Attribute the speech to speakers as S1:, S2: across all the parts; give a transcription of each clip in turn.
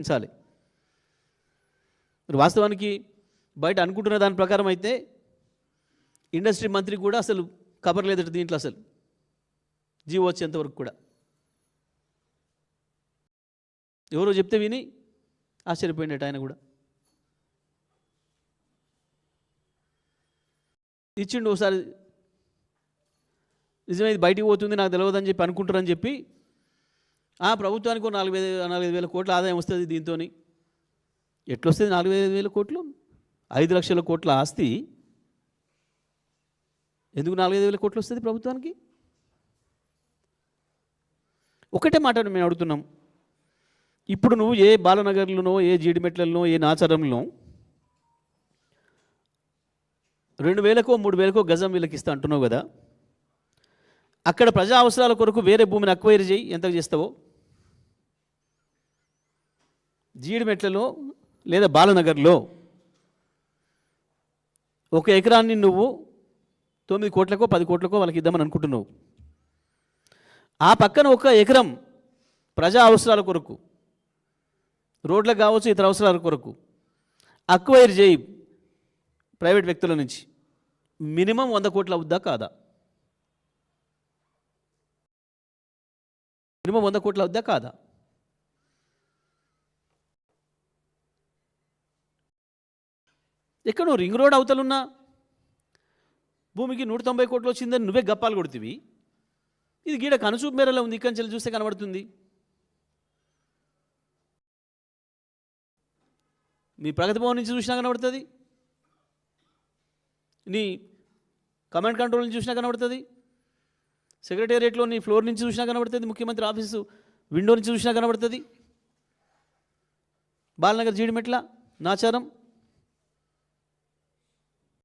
S1: ఉంచాలి మరి వాస్తవానికి బయట అనుకుంటున్న దాని ప్రకారం అయితే ఇండస్ట్రీ మంత్రి కూడా అసలు కబర్ లేదట దీంట్లో అసలు. జీవో వచ్చేంతవరకు కూడా. ఎవరో చెప్తే విని ఆశ్చర్యపోయినట్టు ఆయన కూడా. ఇచ్చిండు ఒకసారి నిజమే ఇది బయటికి పోతుంది నాకు తెలియదని చెప్పి అనుకుంటారని చెప్పి ఆ ప్రభుత్వానికి ఒక నాలుగు వేల నాలుగైదు వేల కోట్ల ఆదాయం వస్తుంది దీంతో ఎట్లొస్తుంది నాలుగు ఐదు వేల కోట్లు? ఐదు లక్షల కోట్ల ఆస్తి. ఎందుకు నాలుగైదు వేల కోట్లు వస్తుంది ప్రభుత్వానికి? ఒకటే మాట మేము అడుగుతున్నాం. ఇప్పుడు నువ్వు ఏ బాలనగర్లోనో ఏ జీడిమెట్లలోనో ఏ నాచారంలో రెండు వేలకో మూడు వేలకో గజం వీళ్ళకి ఇస్తా అంటున్నావు కదా. అక్కడ ప్రజా అవసరాల కొరకు వేరే భూమిని అక్వైర్ చేయి. ఎంత చేస్తావో? జీడిమెట్లలో లేదా బాలనగర్లో ఒక ఎకరాన్ని నువ్వు తొమ్మిది కోట్లకో పది కోట్లకో వాళ్ళకి ఇద్దామని అనుకుంటున్నావు. ఆ పక్కన ఒక ఎకరం ప్రజా అవసరాల కొరకు రోడ్లకు కావచ్చు ఇతర అవసరాల కొరకు అక్వైర్ చేయి ప్రైవేట్ వ్యక్తుల నుంచి. మినిమం వంద కోట్ల అవుద్దా కాదా? మినిమం వంద కోట్ల అవుద్దా కాదా? ఎక్కడ నువ్వు రింగ్ రోడ్ అవతలున్నా. భూమికి నూట తొంభై కోట్లు వచ్చిందని నువ్వే గప్పాలు కొడుతీవి. ఇది గీడ కనుచూపు మేరలో ఉంది ఇక్కడి నుంచి చూస్తే కనబడుతుంది. నీ ప్రగతి భవన్ నుంచి చూసినా కనబడుతుంది. నీ కమాండ్ కంట్రోల్ నుంచి చూసినా కనబడుతుంది. సెక్రటేరియట్లో నీ ఫ్లోర్ నుంచి చూసినా కనబడుతుంది. ముఖ్యమంత్రి ఆఫీసు విండో నుంచి చూసినా కనబడుతుంది. బాలనగర్ జీడిమెట్ల నాచారం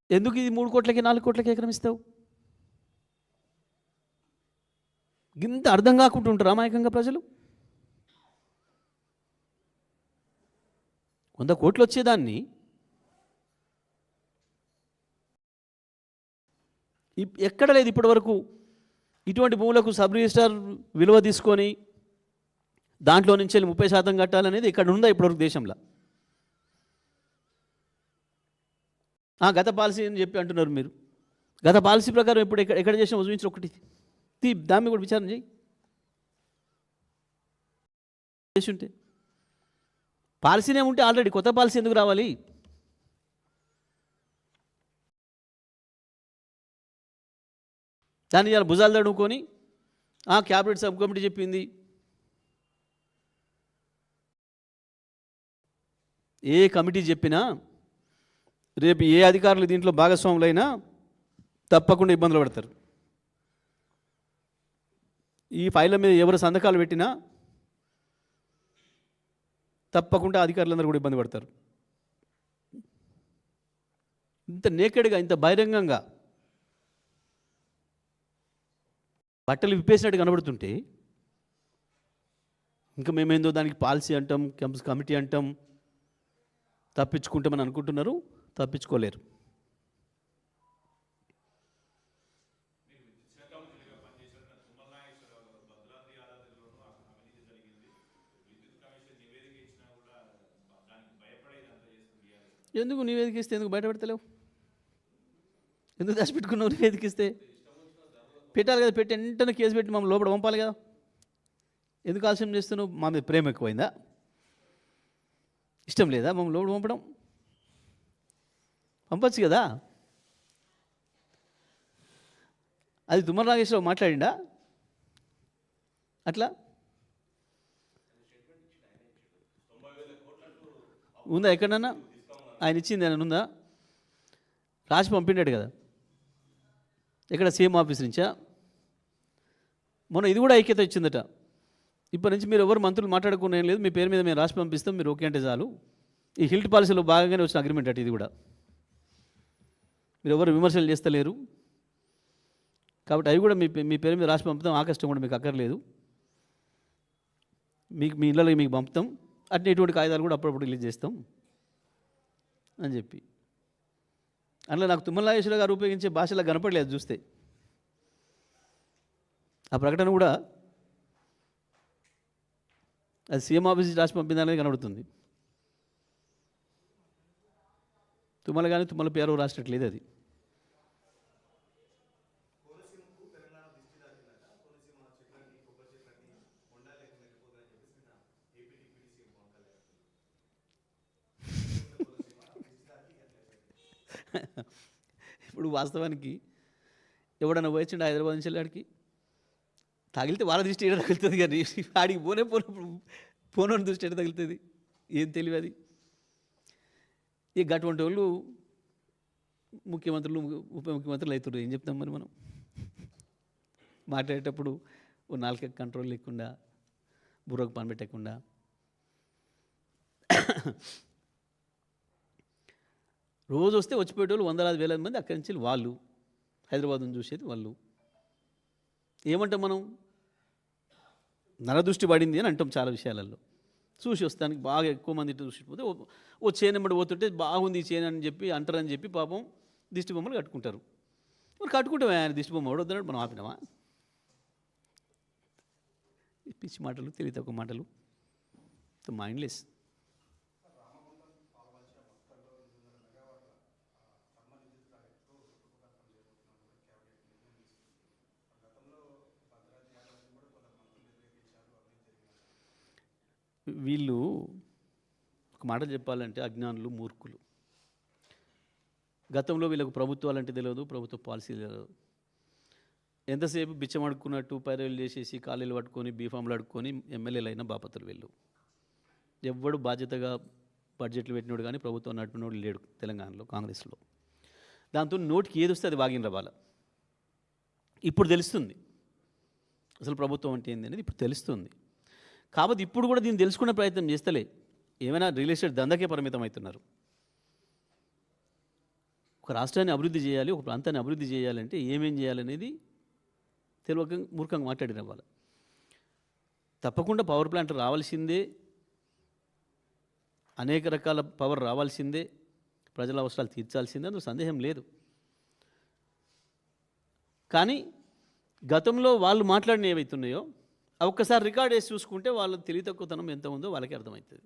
S1: ఎందుకు ఇది మూడు కోట్లకి నాలుగు కోట్లకి ఎకరం ఇస్తావు? ఇంత అర్థం కాకుండా ఉంటారు అమాయకంగా ప్రజలు. వంద కోట్లు వచ్చేదాన్ని. ఇప్- ఎక్కడ లేదు ఇప్పటి వరకు ఇటువంటి భూములకు సబ్ రిజిస్టార్ విలువ తీసుకొని దాంట్లో నుంచి వెళ్ళి ముప్పై శాతం కట్టాలనేది ఇక్కడ ఉందా ఇప్పటివరకు దేశంలో ఆ, గత పాలసీ అని చెప్పి అంటున్నారు మీరు. గత పాలసీ ప్రకారం ఇప్పుడు ఎక్కడ ఎక్కడ చేసిన ఉజ్వించిన ఒకటి. తీ దాన్ని కూడా విచారణ చేయి చేసి ఉంటే. పాలసీనే ఉంటే ఆల్రెడీ కొత్త పాలసీ ఎందుకు రావాలి? దాన్ని చాలా భుజాలు తడుముకొని ఆ క్యాబినెట్ సబ్ కమిటీ చెప్పింది. ఏ కమిటీ చెప్పినా రేపు ఏ అధికారులు దీంట్లో భాగస్వాములైనా తప్పకుండా ఇబ్బందులు పడతారు. ఈ ఫైళ్ళ మీద ఎవరు సంతకాలు పెట్టినా తప్పకుండా అధికారులందరూ కూడా ఇబ్బంది పడతారు. ఇంత నేకెడ్గా ఇంత బహిరంగంగా బట్టలు విప్పేసినట్టు కనబడుతుంటే ఇంకా మేమేందో దానికి పాలసీ అంటాం కమిటీ అంటాం తప్పించుకుంటామని అనుకుంటున్నారు. తప్పించుకోలేరు. ఎందుకు నివేదిక ఇస్తే ఎందుకు బయటపెడతలేవు? ఎందుకు దాచిపెట్టుకున్నావు నివేదిక ఇస్తే పెట్టాలి కదా పెట్టి వెంటనే కేసు పెట్టి మమ్మల్ని లోపల పంపాలి కదా. ఎందుకు ఆలస్యం చేస్తున్నావు? మా మీద ప్రేమ ఎక్కువైందా? ఇష్టం లేదా మమ్మల్ని లోపల పంపడం? పంపచ్చు కదా? అది తుమ్మర నాగేశ్వరరావు మాట్లాడిండా? అట్లా? ఉందా ఎక్కడన్నా? ఆయన ఇచ్చింది ఆయన ఉందా? రాసి పంపిండాడు కదా. ఎక్కడ సీఎం ఆఫీస్ నుంచా? మొన్న ఇది కూడా ఐక్యత ఇచ్చిందట. ఇప్పటి నుంచి మీరు ఎవరు మంత్రులు మాట్లాడుకునే లేదు. మీ పేరు మీద మేము రాసి పంపిస్తాం. మీరు ఓకే అంటే చాలు. ఈ హిల్ట్ పాలసీలో భాగంగానే వచ్చిన అగ్రిమెంట్ అటు ఇది కూడా. మీరు ఎవరు విమర్శలు చేస్తలేరు. కాబట్టి అవి కూడా మీ మీ పేరు మీద రాసి పంపుతాం. ఆకష్టం కూడా మీకు అక్కర్లేదు. మీకు మీ ఇళ్ళలో మీకు పంపుతాం. అట్నే ఇటువంటి కాగితాలు కూడా అప్పుడప్పుడు రిలీజ్ చేస్తాం అని చెప్పి. అందులో నాకు తుమ్మలాయేశ్వర గారు ఉపయోగించే భాషలో కనపడలేదు చూస్తే. ఆ ప్రకటన కూడా అది సీఎం ఆఫీస్ రాసి పంపిందనేది కనబడుతుంది. తుమ్మల కానీ తుమ్మల పేరు రాసినట్లేదు అది. ఇప్పుడు వాస్తవానికి ఎవడన్నా పోయించండి హైదరాబాద్ నుంచి వెళ్ళాడికి తగిలితే వాళ్ళ దృష్టి ఏడ తగులుతుంది కానీ ఆడికి పోనే పోనప్పుడు పోనోని దృష్టి ఏడ తగులుతుంది? ఏం తెలివి అది. ఇక అటువంటి వాళ్ళు ముఖ్యమంత్రులు ఉప ముఖ్యమంత్రులు అవుతుండ్రు. ఏం చెప్తాం మరి మనం? మాట్లాడేటప్పుడు ఓ నాలుక కంట్రోల్ లేకుండా బుర్రకు పని పెట్టకుండా రోజు వస్తే వచ్చిపోయేటోళ్ళు వందలాది వేల మంది అక్కడి నుంచి వాళ్ళు హైదరాబాద్ను చూసేది వాళ్ళు. ఏమంటాం మనం? నరదృష్టి పడింది అని అంటాం చాలా విషయాలలో. చూసి వస్తానికి బాగా ఎక్కువ మంది ఇటు చూసిపోతే ఓ- ఓ చేను పోతుంటే బాగుంది ఈ చేను అని చెప్పి అంటారని చెప్పి పాపం దిష్టి బొమ్మలు కట్టుకుంటారు. మరి కట్టుకుంటామే ఆయన దిష్టి బొమ్మ వద్దన్నాడు? మనం ఆపినామా? పిచ్చి మాటలు తెలివి తక్కువ మాటలు మైండ్లెస్ వీళ్ళు ఒక మాట చెప్పాలంటే అజ్ఞానులు మూర్ఖులు. గతంలో వీళ్ళకు ప్రభుత్వాలు అంటే తెలియదు ప్రభుత్వ పాలసీ తెలియదు. ఎంతసేపు బిచ్చం అడుక్కున్నట్టు పైరవీలు చేసేసి కాలేలు పట్టుకొని బీఫామ్లు అడుక్కొని ఎమ్మెల్యేలు అయిన బాపతులు వీళ్ళు. ఎవ్వడు బాధ్యతగా బడ్జెట్లు పెట్టినోడు కానీ ప్రభుత్వం నడిపినోడు లేడు తెలంగాణలో కాంగ్రెస్లో. దాంతో నోటికి ఏది వస్తే అది వాగిన రవాల ఇప్పుడు తెలుస్తుంది. అసలు ప్రభుత్వం అంటే ఏంది అనేది ఇప్పుడు తెలుస్తుంది. కాబట్టి ఇప్పుడు కూడా దీన్ని తెలుసుకునే ప్రయత్నం చేస్తలే. ఏమైనా రియల్ ఎస్టేట్ దందకే పరిమితం అవుతున్నారు ఒక రాష్ట్రాన్ని అభివృద్ధి చేయాలి ఒక ప్రాంతాన్ని అభివృద్ధి చేయాలంటే ఏమేం చేయాలనేది తెలియక మూర్ఖంగా మాట్లాడిన వాళ్ళ. తప్పకుండా పవర్ ప్లాంట్ రావాల్సిందే అనేక రకాల పవర్ రావాల్సిందే ప్రజల అవసరాలు తీర్చాల్సిందే అందులో సందేహం లేదు. కానీ గతంలో వాళ్ళు మాట్లాడిన ఏవైతున్నాయో ఒక్కసారి రికార్డ్ వేసి చూసుకుంటే వాళ్ళ తెలివి తక్కువతనం ఎంత ఉందో వాళ్ళకి అర్థమవుతుంది.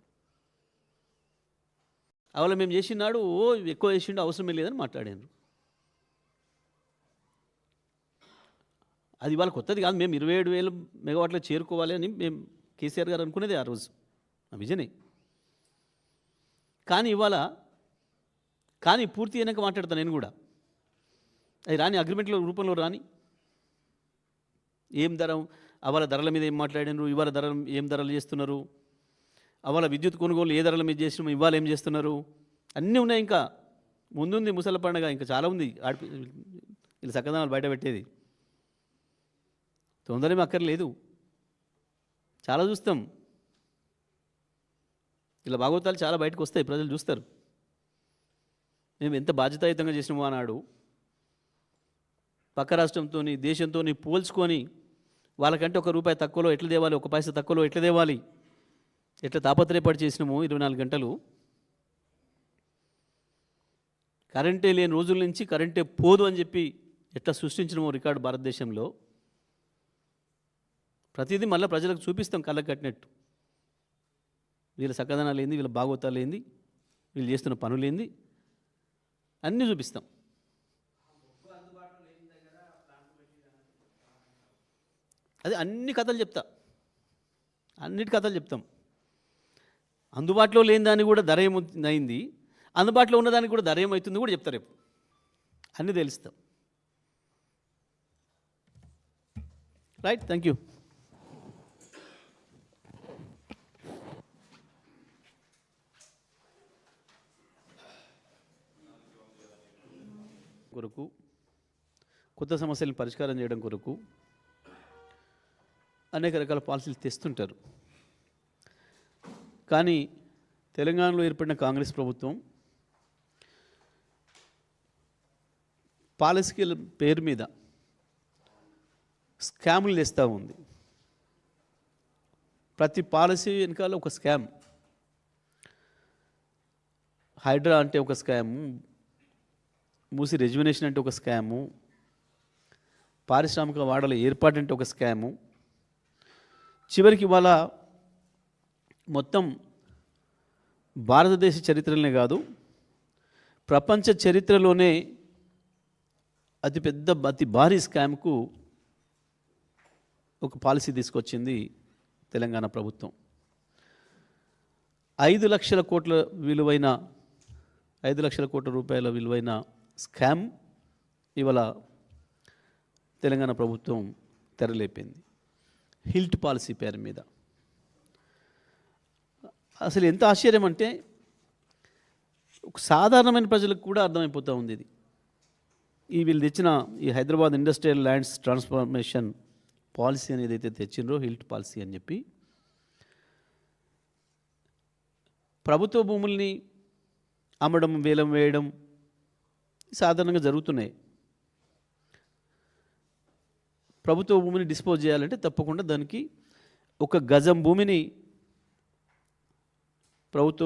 S1: అవల మేము చేసినాడు ఓ ఎక్కువ చేసిండు అవసరమే లేదని మాట్లాడాను. అది వాళ్ళ కొత్తది కాదు మేము ఇరవై ఏడు వేలు మెగావాట్లు చేరుకోవాలి అని మేము కేసీఆర్ గారు అనుకునేది ఆ రోజు. ఆ విజనే. కానీ ఇవాళ కానీ పూర్తి అయినాక మాట్లాడతాను నేను కూడా. అది రాని అగ్రిమెంట్ల రూపంలో రాని. ఏం ధర అవాళ ధరల మీద ఏం మాట్లాడినారు ఇవాళ ధరలు ఏం ధరలు చేస్తున్నారు? అవాళ విద్యుత్ కొనుగోలు ఏ ధరల మీద చేసినాము ఇవాళ ఏం చేస్తున్నారు? అన్నీ ఉన్నాయి ఇంకా. ముందుంది ముసల పండుగ ఇంకా చాలా ఉంది. ఆడిపి వీళ్ళు సక్కదనాలు బయట పెట్టేది. తొందరమే అక్కర్లేదు. చాలా చూస్తాం. ఇలా భాగవతాలు చాలా బయటకు వస్తాయి ప్రజలు చూస్తారు. మేము ఎంత బాధ్యతాయుతంగా చేసినామో అన్నాడు పక్క రాష్ట్రంతో దేశంతో పోల్చుకొని వాళ్ళకంటే ఒక రూపాయి తక్కువలో ఎట్లా తేవాలి ఒక పైసా తక్కువలో ఎట్లా తేవాలి? ఎట్లా తాపత్రయపడి చేసినాము ఇరవై నాలుగు గంటలు. కరెంటే లేని రోజుల నుంచి కరెంటే పోదు అని చెప్పి ఎట్లా సృష్టించినమో రికార్డు భారతదేశంలో. ప్రతిదీ మళ్ళీ ప్రజలకు చూపిస్తాం కళ్ళకు కట్టినట్టు. వీళ్ళ సకదనాలు ఏంది వీళ్ళ భాగవతాలు ఏంది వీళ్ళు చేస్తున్న పనులు ఏంది అన్నీ చూపిస్తాం. అది అన్ని కథలు చెప్తా. అన్నిటి కథలు చెప్తాం. అందుబాటులో లేని దానికి కూడా ధర ఏమైంది అందుబాటులో ఉన్నదానికి కూడా ధర ఏమవుతుంది కూడా చెప్తారు రేపు. అన్నీ తెలుస్తాం. రైట్ థ్యాంక్ యూ కొరకు కొత్త సమస్యలను పరిష్కారం చేయడం కొరకు అనేక రకాల పాలసీలు తెస్తుంటారు. కానీ తెలంగాణలో ఏర్పడిన కాంగ్రెస్ ప్రభుత్వం పాలసీల పేరు మీద స్కాములు తెస్తూ ఉంది. ప్రతి పాలసీ వెనకాల ఒక స్కామ్. హైడ్రా అంటే ఒక స్కాము. మూసి రెజ్యునేషన్ అంటే ఒక స్కాము. పారిశ్రామిక వాడల ఏర్పాటు అంటే ఒక స్కాము. చివరికి ఇవాళ మొత్తం భారతదేశ చరిత్రలనే కాదు ప్రపంచ చరిత్రలోనే అతిపెద్ద అతి భారీ స్కామ్కు ఒక పాలసీ తీసుకొచ్చింది తెలంగాణ ప్రభుత్వం. ఐదు లక్షల కోట్ల విలువైన ఐదు లక్షల కోట్ల రూపాయల విలువైన స్కామ్ ఇవాళ తెలంగాణ ప్రభుత్వం తెరలేపింది. హిల్ట్ పాలసీ పేరు మీద. అసలు ఎంత ఆశ్చర్యం అంటే సాధారణమైన ప్రజలకు కూడా అర్థమైపోతూ ఉంది ఇది. ఈ వీళ్ళు తెచ్చిన ఈ Hyderabad industrial lands transformation policy అనేది అయితే తెచ్చిండ్రో హిల్ట్ పాలసీ అని చెప్పి ప్రభుత్వ భూముల్ని అమ్మడం వేలం వేయడం సాధారణంగా జరుగుతున్నాయి. ప్రభుత్వ భూమిని డిస్పోజ్ చేయాలంటే తప్పకుండా దానికి ఒక గజం భూమిని ప్రభుత్వం